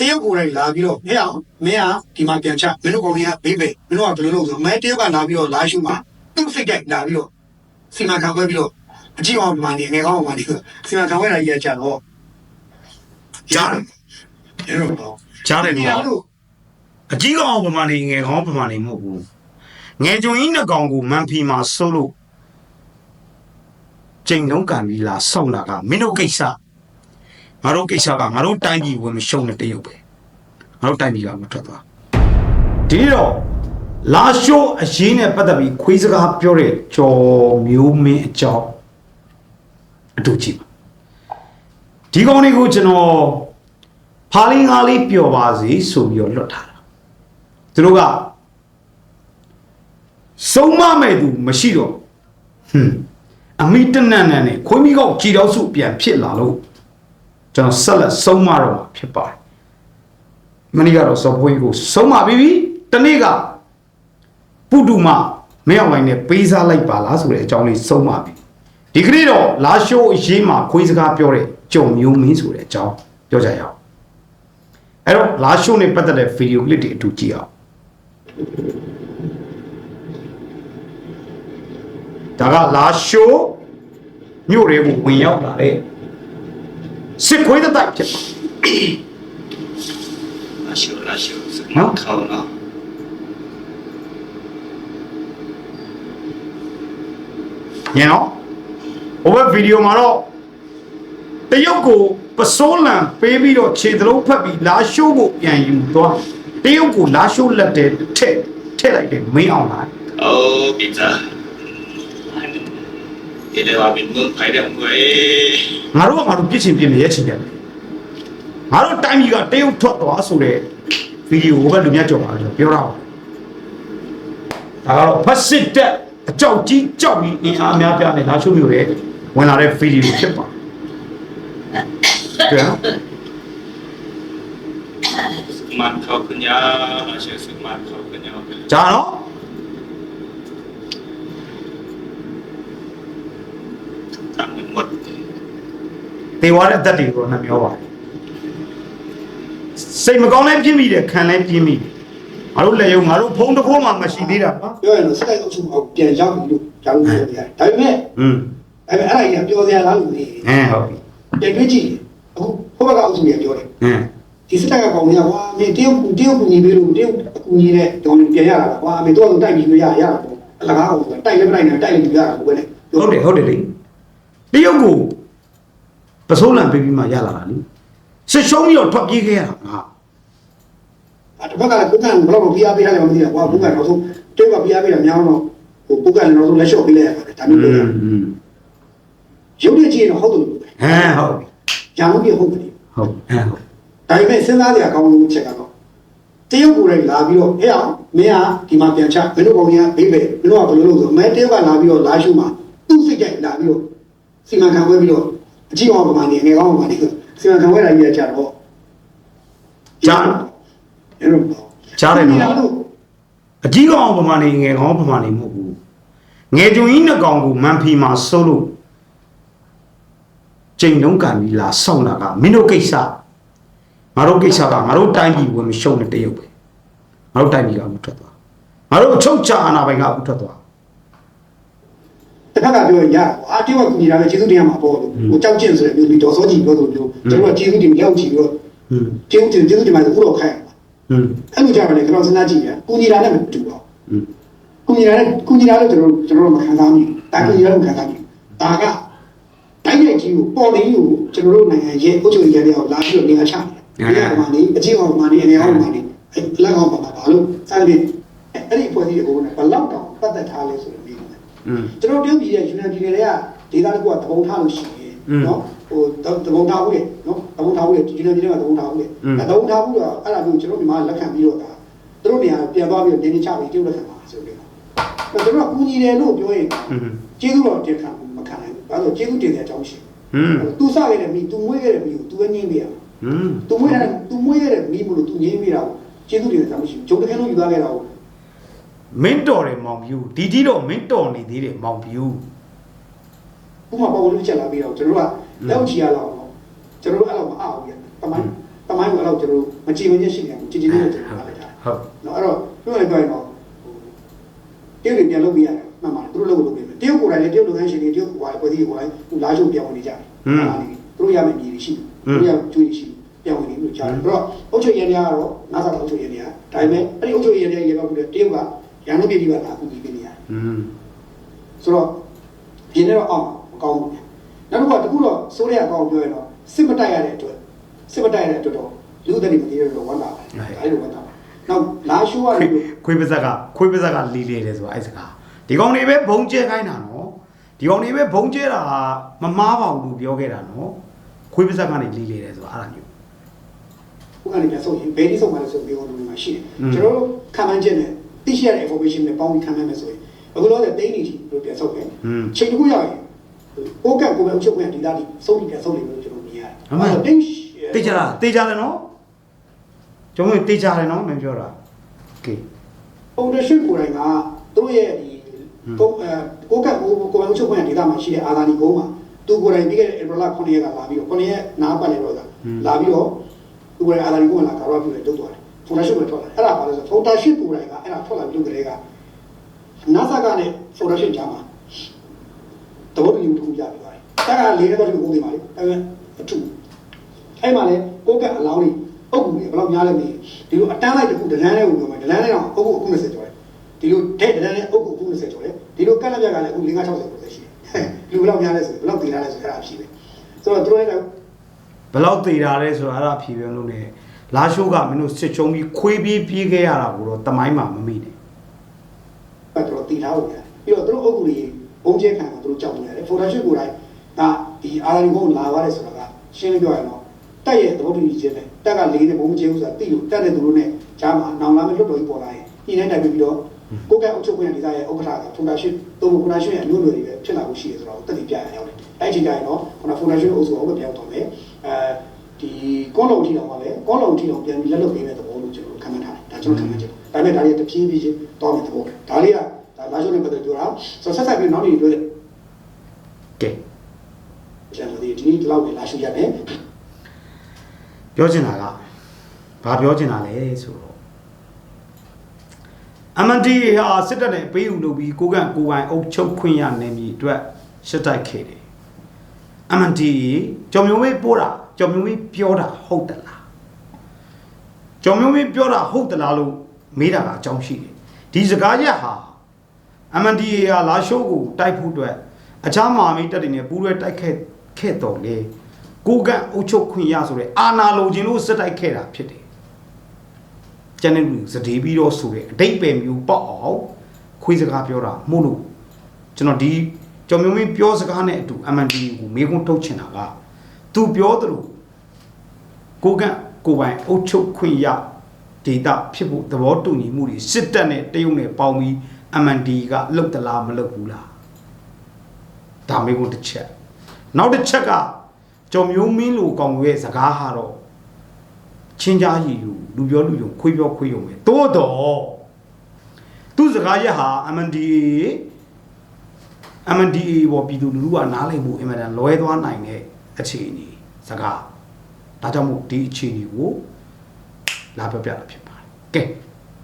တရုတ်ကိုယ်တိုင်လာပြီးတော့မင်းအောင်မင်းကဒီမှာပြန်ချမင်းတို့ကောင်တွေကဘေးပဲမင်းတို့ကဘယ်လိုလုပ်ဆိုမဲတရုတ်ကလာပြီးတော့လာရှုမှာသူ့စိတ်ကြိုက်လာပြီးတော့စီမံခန့်ခွဲပြီးတော့အကြည့်အောင်မှနေငယ်ကောင်းအောင်မှနေစီမံခန့်ခွဲတာကြီးကကြတော့ကြားတယ်အဲ့တော့ကြားတယ်ဒီနော်လိုအကြီးကောင်ပမာနေငယ်ကောင်ပမာနေမဟုတ်ဘူးငယ်ကြုံကြီးနှစ်ကောင်ကိုမန်ဖီမှာစိုးလို့ချိန်လုံးကန်ပြီးလာဆောက်လာကမင်းတို့ကိစ္စ ငါတို့ကိစ္စကငါတို့တိုင်းပြည်ဝင်မရှုံးတဲ့တရုတ်ပဲငါတို့တိုင်းပြည်ကမထွက်သွားဒီတော့လာရှိုးအရေးနဲ့ပတ်သက်ပြီးခွေးစကားပြောတဲ့ကျော်မျိုးမင်းအကြောင်းအတူကြည့်ပါဒီကောင်လေးကိုကျွန်တော်ဖားလင်းကားလေးပျော်ပါစေဆိုပြီးတော့လွတ်ထားတာသူတို့ကစုံမမဲ့သူမရှိတော့ဟွန်းအမိတနန်နန်နဲ့ခွေးမိကောက်ကြည်တော်စုပြန်ဖြစ်လာလို့ ကျွန်တော်ဆက်လက်စုံမတော့မှာဖြစ်ပါတယ်မနေ့ကတော့စော်ဘွေးကိုစုံမပြီးပြီတနေ့ကပုတုမမင်းအောင်လိုင်းနဲ့ပေးစားလိုက်ပါလားဆိုတဲ့အကြောင်းလေးစုံမပြီဒီကနေ့တော့လာရှိုးအရေးမှာခွေးစကားပြောတဲ့ကြုံမျိုးမင်းဆိုတဲ့အကြောင်းပြောကြရအောင်အဲ့တော့လာရှိုးနဲ့ပတ်သက်တဲ့ဗီဒီယိုကလစ်တွေအတူကြည့်အောင်ဒါကလာရှိုးမြို့တွေကိုဝင်ရောက်လာတဲ့ စစ်ခွေးတစ်တိုက်ဖြစ်ပါအရှိရရှိနော်ခေါင်းနော်ညောဟိုဘက်ဗီဒီယိုမှာတော့တရုတ်ကိုပစိုးလံပေးပြီးတော့ခြေသလုံးဖက်ပြီးလာရှိုးဖို့ပြန်ယူသွားတရုတ်ကိုလာရှိုးလက်တယ်ထက်ထက်လိုက်တယ်မင်းအောင်လာအိုးပီဇာ elewa bi mun kai da mu eh ငါတို့ကငါတို့ပြစ်ချင်ပြစ်မယ်ရဲ့ချင်တယ်ငါတို့တိုင်းပြည်ကတရုတ်ထွက်သွားဆိုတဲ့ဗီဒီယိုဘက်လူများကြော်ပါလို့ပြောတာဒါကတော့ဖက်စစ်တက်အကြောက်ကြီးကြောက်ပြီးအင်အားများပြားနဲ့လာရှုပ်မျိုးရဲ့ဝင်လာတဲ့ဗီဒီယိုဖြစ်ပါကြည့်နော် man kau kenyang asyik man kau kenyang ကြာနော် တေဝါတဲ့အသက်တွေကိုနှမျောပါတယ်စိတ်မကောင်းလည်းပြင်းမိတယ်ခံလည်းပြင်းမိတယ်ငါတို့လက်ယုံငါတို့ဖုံးတစ်ခိုးမှမရှိသေးတာပါပြောရင်တော့စက်အုပ်စုအောင်ပြန်ရောက်ပြီလို့ကြားလို့ပြောရတယ်ဒါပေမဲ့อืมအဲ့ဒါအဲ့ဒါကြီးကပြောစရာလားလို့နေဟမ်ဟုတ်ပြီပြန်တွေးကြည့်အခုဘုဘကအုပ်စုကြီးပြောတယ်ဟမ်ဒီစက်ကကောင်တွေကကွာမင်းတရုတ်တရုတ်ကူညီပေးလို့တရုတ်အကူညီတဲ့ဒေါ်လာပြန်ရတာကွာမင်းတော့တိုက်ပြီးလို့ရရတာပေါ့အလကားကောင်ကတိုက်လည်းမတိုက်နဲ့တိုက်လည်းယူရတာပေါ့ကွနဲ့ဟုတ်တယ်ဟုတ်တယ်လေတရုတ်ကို ပစိုးလံပေးပြီးမှရလာတာလေစစ်ရှုံးပြီးတော့ထွက်ပြေးခဲ့ရတာငါအဲ့တစ်ဖက်ကလည်းပုဂ္ဂန်ဘယ်တော့ပြားပေးရတယ်မသိဘူးကွာပုဂ္ဂန်တော့ဆိုတရုတ်ကပြားပေးတာများတော့ဟိုပုဂ္ဂန်တော့ဆိုလက်လျှော့ပေးလိုက်ရပါတယ်ဒါမျိုးပြောတာอืมရုပ်ရည်ကြည့်ရင်တော့ဟုတ်တယ်လို့ပဲဟမ်ဟုတ်ပြီညာလို့ပြဟုတ်တယ်ဟုတ်ဟမ်ဟုတ်ဒါပေမဲ့စဉ်းစားစရာကောင်းလို့ချက်ကတော့တရုတ်ကိုယ်တိုင်လာပြီးတော့အဲ့အောင်မင်းကဒီမှာပြန်ချမင်းတို့ကောင်ကြီးကဘေးပဲမင်းတို့ကဘယ်လိုလုပ်ဆိုမဲတရုတ်ကလာပြီးတော့လာရှုမှာသူ့စိတ်ကြိုက်လာပြီးတော့စီမံခန့်ခွဲပြီးတော့ အကြည့်အောင်ပမာနေငယ်ကောင်းပမာနေစီမံခန့်ခွဲတာကြီးကကြတော့ကြားအဲ့တော့ကြားတယ်နော်လို့အကြီးကောင်ပမာနေငယ်ကောင်ပမာနေမဟုတ်ဘူးငယ်ကြုံကြီးနှစ်ကောင်ကိုမန်ဖီမှာစိုးလို့ချိန်လုံးကန်ပြီးလာဆောက်လာကမင်းတို့ကိစ္စငါတို့ကိစ္စကငါတို့တိုင်းပြည်ဝင်မရှုံးတဲ့တရုတ်ပဲငါတို့တိုင်းပြည်ကမထွက်သွားငါတို့အချုပ်ချအာဏာပိုင်ကမထွက်သွား တစ်ခါကပြောရင်ရတာပေါ့အာတိဝကူညီတာပဲကျေးဇူးတင်ရမှာပေါ့လို့ဟိုကြောက်ကျင့်ဆိုတဲ့မျိုးပြီးဒေါ်စောကြီးပြောဆိုမျိုးကျွန်တော်ကကျေးဇူးတင်ရောက်ကြည့်ပြီးတော့ကျေးဇူးတင်ကျေးဇူးတင်မှဆိုခုတော့ခိုင်းရမှာအဲ့လိုကြပါလေကျွန်တော်စဉ်းစားကြည့်ရကူညီတာနဲ့မတူပါဘူးကူညီတာနဲ့ကူညီတာလို့ကျွန်တော်ကျွန်တော်မခံစားမိဘူးဒါကူညီတာလို့ခံစားမိဘူးဒါကတိုင်းရိုက်ကြီးကိုပေါ်နေကိုကျွန်တော်တို့နိုင်ငံရဲ့အုပ်ချုပ်ရေးရဲတွေကိုလာပြီးတော့နေရာချတယ်နေရာမှာနေအကြီးအောင်မှာနေအနေအောင်မှာနေလက်ကောင်ပါပါလို့စသဖြင့်အဲ့ဒီပေါ်စီကိုဘယ်လောက်တောင်ပတ်သက်ထားလဲဆို ကျွန်တော်တို့ပြည်ရဲ့ယူနန်ပြည်တွေကဒေသတစ်ခုကသဘုံထားလို့ရှိတယ်နော်ဟိုသဘုံထားဘူးလေနော်သဘုံထားဘူးလေယူနန်ပြည်တွေကသဘုံထားဘူးလေသဘုံထားဘူးတော့အဲ့ဒါမျိုးကျွန်တော်ဒီမှာလက်ခံပြီးတော့ဒါသူတို့နေရာပြန်သွားပြီးတင်းချပြီးတိုးလက်ခံပါဆိုပြီးတော့ကျွန်တော်ကကူညီတယ်လို့ပြောရင်ကျေးဇူးတော်တင်ခံမခံနိုင်ဘူးဒါဆိုကျေးဇူးတင်တဲ့အကြောင်းရှိတယ်။ तू စခဲ့တဲ့မိ၊ तू မွေးခဲ့တဲ့မိကို तू ပဲငင်းပေးရ။ဟွန်း तू မွေးတဲ့ तू မွေးခဲ့တဲ့မိမလို့ तू ငင်းပေးတာကိုကျေးဇူးတင်တယ်ဆောင်းမရှိဘူး။ဂျုံတခဲလုံးယူသွားခဲ့တာကို မင်းတော်တယ်မောင်ပြူဒီဒီတော့မင်းတော်နေသေးတယ်မောင်ပြူခုမှပေါ်လို့ချက်လာပြီးတော့ကျွန်တော်တို့ကလက်ချီရလောက်တော့ကျွန်တော်တို့အဲ့လိုမအားဘူးပြ။တမိုင်းတတမိုင်းကတော့ကျွန်တော်မကြည်မညက်ရှိနေဘူးကြည်ကြည်လေးကျွန်တော်လာလိုက်တာဟုတ်နော်အဲ့တော့ပြောရပြောရင်တော့တရုတ်တွေပြန်လုပ်ပြရတယ်မှန်ပါတယ်သူတို့လုပ်လို့လုပ်ပြတယ်တရုတ်ကိုယ်တိုင်လည်းတရုတ်လူငန်းရှင်တွေတရုတ်ဟိုဟာပြည်ကိုယ်တိုင်သူလာချုပ်ပြန်ဝင်နေကြတယ်သူတို့ရမယ့်ပြည်တွေရှိတယ်သူတို့ရကျွေးတွေရှိပြန်ဝင်နေလို့ကြားတယ်အဲ့တော့အုတ်ချုပ်ရန်များကတော့ငါးစားအုတ်ချုပ်ရန်များဒါပေမဲ့အဲ့ဒီအုတ်ချုပ်ရန်များရေပောက်ပြီးတရုတ်က ရန်လို့ပြည်ပြီးပါလာကူပြီးပေးနေရတယ်อืมဆိုတော့ဒီနေ့တော့အောင်မကောင်းဘူးနောက်တစ်ခုကတခုတော့စိုးရအကောင်ပြောရင်တော့စစ်မတိုက်ရတဲ့အတွက်စစ်မတိုက်ရတဲ့အတွက်တော့လူသက်တွေမတည်ရတော့ဝမ်းသာတယ်ဒါလေးတော့ဝမ်းသာပါနောက်လာရှိုးရတယ်လို့ခွေးပါဇက်ကခွေးပါဇက်ကလီလေတယ်ဆိုတာအဲ့စကားဒီကောင်တွေပဲဘုံကျဲခိုင်းတာနော်ဒီကောင်တွေပဲဘုံကျဲတာမမားပါဘူးလို့ပြောခဲ့တာနော်ခွေးပါဇက်ကနေလီလေတယ်ဆိုတာအဲ့ဒါမျိုးခုကနေပြန်ဆုံးရင်ဘယ်နည်းဆုံးမှလည်းဆိုပြီးတော့လူမှာရှိတယ်ကျွန်တော်တို့ခံမှန်းချက်နဲ့ သိရှိရတဲ့ information တွေပေါင်းပြီးခံမှန်းမယ်ဆိုရင်အခုလောတဲ့တိန်းနေကြီးလို့ပြန်ဆုပ်တယ်။ချိန်တစ်ခုရောက်ရင်အိုကံကိုပဲအချုပ်ခွင့်ဒေသတိစုံပြီးပြန်ဆုပ်နေလို့ကျွန်တော်မြင်ရတယ်။အဲ့တော့တိန်းတေးကြလားတေးကြတယ်နော်။ကျွန်တော်တေးကြတယ်နော်မင်းပြောတာ။ Okay ။ ownership ကိုယ်တိုင်ကသူ့ရဲ့ဒီအိုကံကိုကိုယ်ပဲအချုပ်ခွင့်ဒေသမှာရှိတဲ့အာသာနီကိုမှာသူကိုယ်တိုင်ပြီးခဲ့တဲ့ April 9ရက်ကလာပြီးတော့9ရက်နားပတ်နေတော့ကလာပြီးတော့သူကိုယ်တိုင်အာသာနီကိုမှာလာကာရော့ပြုတယ်တုတ်သွားတယ် ဖုန်တာရှိကိုထွက်လာအဲ့ဒါပါလဲဆိုဖုန်တာရှိကိုယ်တိုင်ကအဲ့ဒါထွက်လာပြီးလုပ်ကြတဲ့က NASA ကလည်းဖုန်တာရှိကြားမှာတဘောတူတူပြပြီးပါတယ်တက်ကလေးတော့ဒီကိုနေပါလေအဲ့ဒါအထူးအဲ့မှာလေကိုကအလောင်းလေးအုပ်ကူလေးဘယ်လောက်များလဲမသိဒီလိုအတန်းလိုက်တစ်ခုဒလန်းလေးကိုပြောမယ်ဒလန်းလေးတော့အုပ်ကူအခု20ကျော်တယ်ဒီလိုတဲ့ဒလန်းလေးအုပ်ကူအခု20ကျော်တယ်ဒီလိုကက်လက်ပြက်ကလည်းအခု50 60ကျော်ရှိတယ်လူဘယ်လောက်များလဲဆိုဘယ်လောက်တည်ထားလဲဆိုအဲ့ဒါအဖြစ်ပဲဆိုတော့သူတို့လည်းဘယ်လောက်သေးတာလဲဆိုတာအဲ့ဒါဖြေပြောလို့ ਨੇ လာရှိုးကမင်းတို့စစ်ချုံပြီးခွေးပြေးပြေးခဲ့ရတာကိုတော့တမိုင်းမှာမမိနဲ့အဲ့တော့တည်ထားဖို့ရတယ်ပြီးတော့သူတို့အုပ်ကူလေးဘုံကျဲခံတာသူတို့ကြောက်နေရတယ်ဖိုတိုရှုကိုယ်တိုင်ကဒီအာရီကိုလာပါတယ်ဆိုတာကရှင်းပြောရရင်တော့တက်ရဲ့သဘောတူညီချက်နဲ့တက်ကလေးနဲ့ဘုံကျဲဥဆိုတာတိလို့တက်တဲ့သူတို့နဲ့ကြားမှာနောင်လာမဲ့လွတ်တော်ကြီးပေါ်လာရင်ဒီတိုင်းတိုင်ပြီးတော့ကိုကအုပ်ချုပ်ခွင့်ဒေသရဲ့ဥက္ကဋ္ဌကဖိုတိုရှုသုံးဖိုတိုရှုရဲ့အလို့တွေပဲဖြစ်လာဖို့ရှိတယ်ဆိုတော့တက်တည်ပြရအောင်တယ်အဲ့ဒီတိုင်းတော့ခုနဖိုတိုရှုအုပ်စုအောင်ပဲပြောင်းတော့မယ်အဲဒီ ကောလုံးထီတော်မှာလည်းကောလုံးထီတော်ပြန်ပြီးလက်လွတ်ပေးတဲ့သဘောလို့ကျွန်တော်ခံမှန်းထားတယ်ဒါကျွန်တော်ခံမှန်းချက်ဒါပေမဲ့ဒါလေးတဖြည်းဖြည်းချင်းတောင်းတဲ့သဘောဒါလေးကဒါလာရှုနဲ့ပတ်သက်ပြောတာဆိုတော့ဆက်ဆက်ပြီးနောက်နေတွေ့တဲ့ကဲကျွန်တော်ဒီဒီနေ့ဒီလောက်နဲ့လာရှုရတယ်ပြောချင်တာကဘာပြောချင်တာလဲဆိုတော့အမန်တီဟာစစ်တပ်နဲ့ပေးဥလုပ်ပြီးကိုကန့်ကိုပိုင်အုပ်ချုပ်ခွင့်ရနေပြီအတွက်ရှစ်တိုက်ခဲ့တယ်အမန်တီကြော်မျိုးမေးပို့တာ ကြော်မျိုးမေးပြောတာဟုတ်တလားကြော်မျိုးမေးပြောတာဟုတ်တလားလို့မေးတာကအကြောင်းရှိတယ်ဒီစကားရက်ဟာအမန်တီဟာလာရှိုးကိုတိုက်ဖို့အတွက်အခြားမဟာမိတ်တပ်တွေနဲ့ပူးရဲတိုက်ခဲ့ခဲ့တော်လေကိုကန့်အုပ်ချုပ်ခွင့်ရဆိုတဲ့အာနာလိုချင်လို့စစ်တိုက်ခဲ့တာဖြစ်တယ်။ကျန်တဲ့လူစတေးပြီးတော့ဆိုတဲ့အတိတ်ပဲမျိုးပေါ့အောင်ခွေးစကားပြောတာမို့လို့ကျွန်တော်ဒီကျော်မျိုးမင်းပြောစကားနဲ့အတူ MND ကိုမေးခွန်းထုတ်ချင်တာကသူပြောသလို ကိုကန့်ကိုပိုင်အုပ်ချုပ်ခွင့်ရဒေတာဖြစ်ဖို့သဘောတူညီမှုတွေစစ်တပ်နဲ့တရုတ်နဲ့ပေါင်းပြီး MND ကလှုပ်သလားမလှုပ်ဘူးလားဒါမေးခွန်းတစ်ချက်နောက်တစ်ချက်ကကြော်မျိုးမင်းလိုကောင်ရဲ့စကားဟာတော့ချင်းကြားရည်ယူလူပြောလူယုံခွေးပြောခွေးယုံပဲတိုးတော့သူစကားရက်ဟာ MNDA MNDA ပေါ်ပြည်သူလူထုကနားလည်မှုအင်မတန်လွဲသွားနိုင်တဲ့အခြေအနေစကား ဒါကြောင့်မို့ဒီအခြေအနေကိုလာပြောပြတာဖြစ်ပါတယ်ကဲ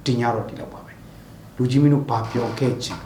ဒီညတော့ဒီလောက်ပါပဲလူကြီးမင်းတို့ဘာပြောခဲ့ချင်ပါ